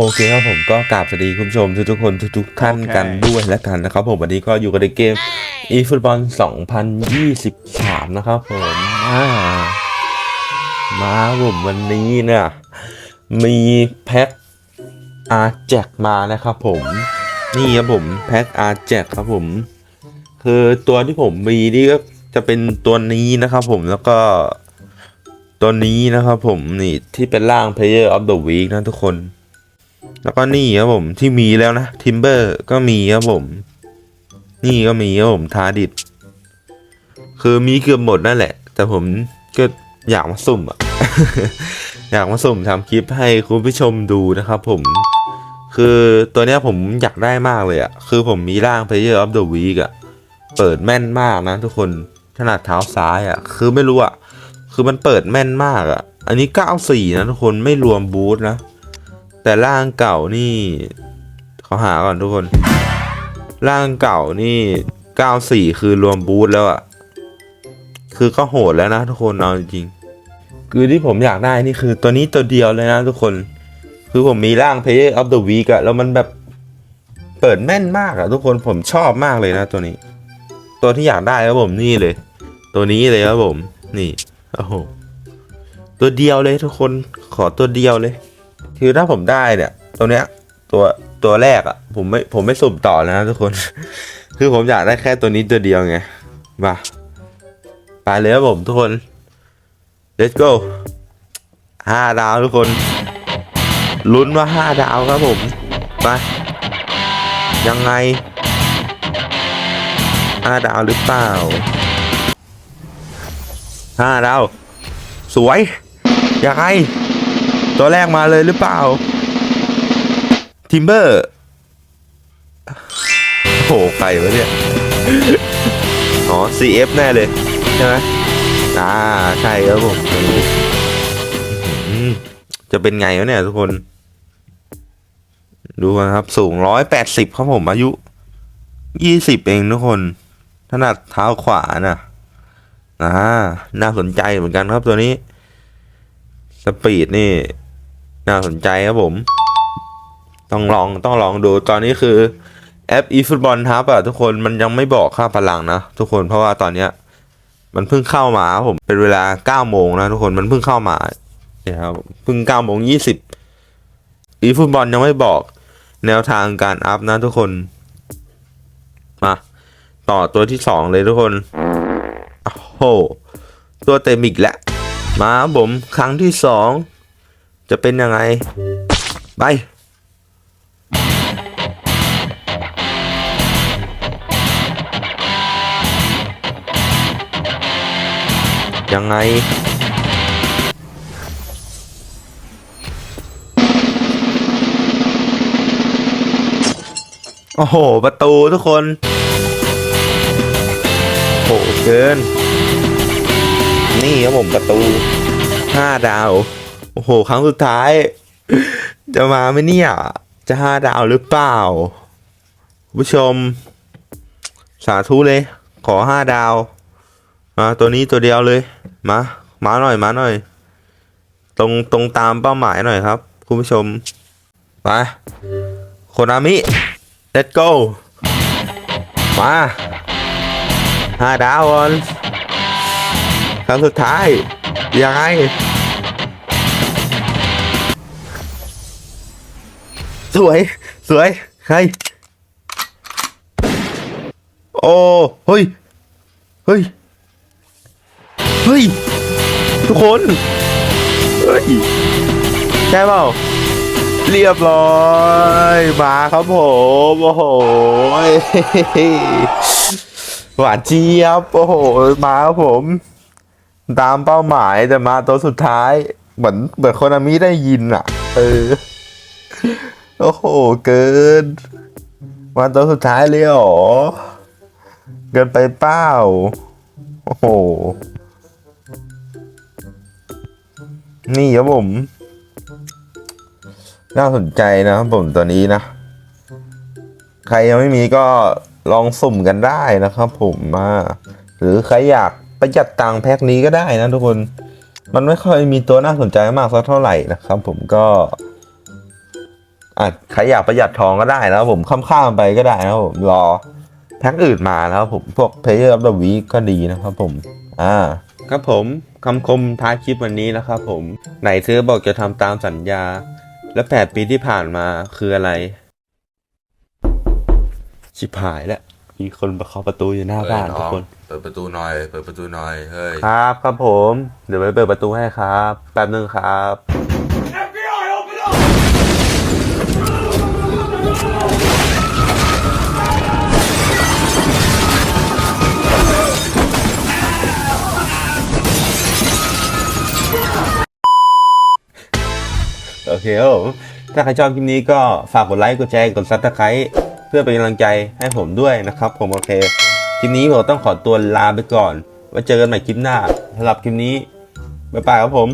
โอเคครับผมก็กราบสวัสดีคุณผู้ชมทุกๆคนทุกๆท่านโอเคกันด้วยแล้วกันนะครับผมวันนี้ก็อยู่กันในเกม e ฟุตบอล2023 นะครับผมอ่ามาผมวันนี้เนี่ยมีแพ็คอาแจกมานะครับผมนี่ครับผมแพ็คอาแจกครับผม คือตัวที่ผมมีนี่ก็จะเป็นตัวนี้นะครับผมแล้วก็ตัวนี้นะครับผมนี่ที่เป็นร่าง Player of the Week นะทุกคน แล้วก็นี่ครับผมที่มีแล้วนะทิมเบอร์ก็มีครับผม นี่ก็มีครับผมทาดิดคือมีเกือบหมดนั่นแหละ แต่ผมก็อยากมาสุ่มอะอยากมาสุ่มทำคลิปให้คุณผู้ชมดูนะครับผม คือตัวเนี้ยผมอยากได้มากเลยอะคือผมมีร่าง Player of the Week อะเปิดแม่นมากนะทุกคนขนาดเท้าซ้ายอะคือไม่รู้อะคือมันเปิดแม่นมากอะอันนี้ 94 นะทุกคนไม่รวมบูทนะ แต่ร่างเก่านี่เขาหาก่อนทุกคน ร่างเก่านี่94คือรวมบูทแล้วอะคือก็โหดแล้วนะทุกคนเอาจริงคือที่ผมอยากได้นี่คือตัวนี้ตัวเดียวเลยนะทุกคน คือผมมีร่าง Player of the Week อะแล้วมันแบบเปิดแม่นมากอะทุกคนผมชอบมากเลยนะตัวนี้ ตัวที่อยากได้ครับผมนี่เลย ตัวนี้เลยครับผม นี่โอ้โหตัวเดียวเลยทุกคนขอตัวเดียวเลย คือถ้าผมได้เนี่ย ตัวเนี้ยตัวตัวแรกอะ่ะผมไม่ผมไม่สุ่มต่อแล้วนะทุกคน คือผมอยากได้แค่ตัวนี้ตัวเดียวไงมาไปเลยครับผมทุกคน let's go ห้าดาวทุกคน ลุ้นว่าห้าดาวครับผมไปยังไงห้าดาวหรือเปล่าห้าดาว สวยยังไง ตัวแรกมาเลยหรือเปล่า ทิมเบอร์โอ้โหใครวะเนี่ย อ๋อ CF แน่เลย ใช่ไหมอ่า ใช่ครับผมจะเป็นไงวะเนี่ยทุกคน ดูนะครับ สูงร้อยแปดสิบครับผม อายุยี่สิบเองทุกคนถนัดเท้าขวาน่ะอ่าน่าสนใจเหมือนกันครับตัวนี้ สปีดนี่ น่าสนใจครับผม ต้องลองต้องลองดูตอนนี้คือแอป eFootball Hub อะทุกคนมันยังไม่บอกค่าพลังนะทุกคนเพราะว่าตอนเนี้ย มันเพิ่งเข้ามาครับผมเป็นเวลา9โมงนะทุกคนมันเพิ่งเข้ามาเนี่ยครับเพิ่ง9โมง20 eFootball ยังไม่บอกแนวทางการอัพนะทุกคน มาต่อตัวที่สองเลยทุกคนโอ้โหตัวเต็มอีกแล้วมาผมครั้งที่สอง จะเป็นยังไง ไป ยังไง โอ้โห ประตูทุกคน โหเกิน นี่ครับผมประตูห้าดาว อ้โห ครั้งสุดท้าย จะมาไหมเนี่ย จะห้าดาวหรือเปล่า ผู้ชม สาธุเลย ขอห้าดาว มาตัวนี้ตัวเดียวเลย มา มาหน่อย มาหน่อย ตรงตรงตามเป้าหมายหน่อยครับ คุณผู้ชม ไปโคนามิ let's go มาห้าดาวก่อนครั้งสุดท้ายยังไง สวย สวยใครโอ้เฮ้ย เฮ้ย เฮ้ย ทุกคนเฮ้ยใช่เปล่าเรียบร้อยมาครับผมโอ้โหหวานเจี๊ยบโอ้โหมาครับผม ตามเป้าหมายแต่มาตัวสุดท้าย เหมือนเหมือนคนอามิได้ยินอะ เออ โอ้โห เกิน มาตัวสุดท้ายเลยหรอ เกินไปเป้า โอ้โห นี่ครับผม น่าสนใจนะครับผมตัวนี้นะ ใครยังไม่มีก็ลองสุ่มกันได้นะครับผมมาหรือใครอยากประหยัดตังค์แพ็คนี้ก็ได้นะทุกคน มันไม่ค่อยมีตัวน่าสนใจมากสักเท่าไหร่นะครับผมก็ อะใครอยากประหยัดทองก็ได้นะครับผมข้ามๆไปก็ได้นะครับผมรอแพ็คอื่นมานะครับผมพวก Player of the Week ก็ดีนะครับผมอ่าครับผมคำคมท้ายคลิปวันนี้นะครับผมไหนเธอบอกจะทำตามสัญญา และแปดปีที่ผ่านมาคืออะไร ชิบหายแล้วมีคนมาเคาะประตูอยู่หน้าบ้านทุกคน เปิดประตูหน่อย เปิดประตูหน่อย เฮ้ย ครับครับผม เดี๋ยวไปเปิดประตูให้ครับ แป๊บนึงครับ โอเคครับผมถ้าใครชอบคลิปนี้ก็ฝากกดไลค์ กดแชร์ กดซับสไครต์เพื่อเป็นกำลังใจให้ผมด้วยนะครับ ผมโอเค คลิปนี้ผมต้องขอตัวลาไปก่อน ไว้เจอกันใหม่คลิปหน้าสำหรับคลิปนี้ บ๊ายบายครับผม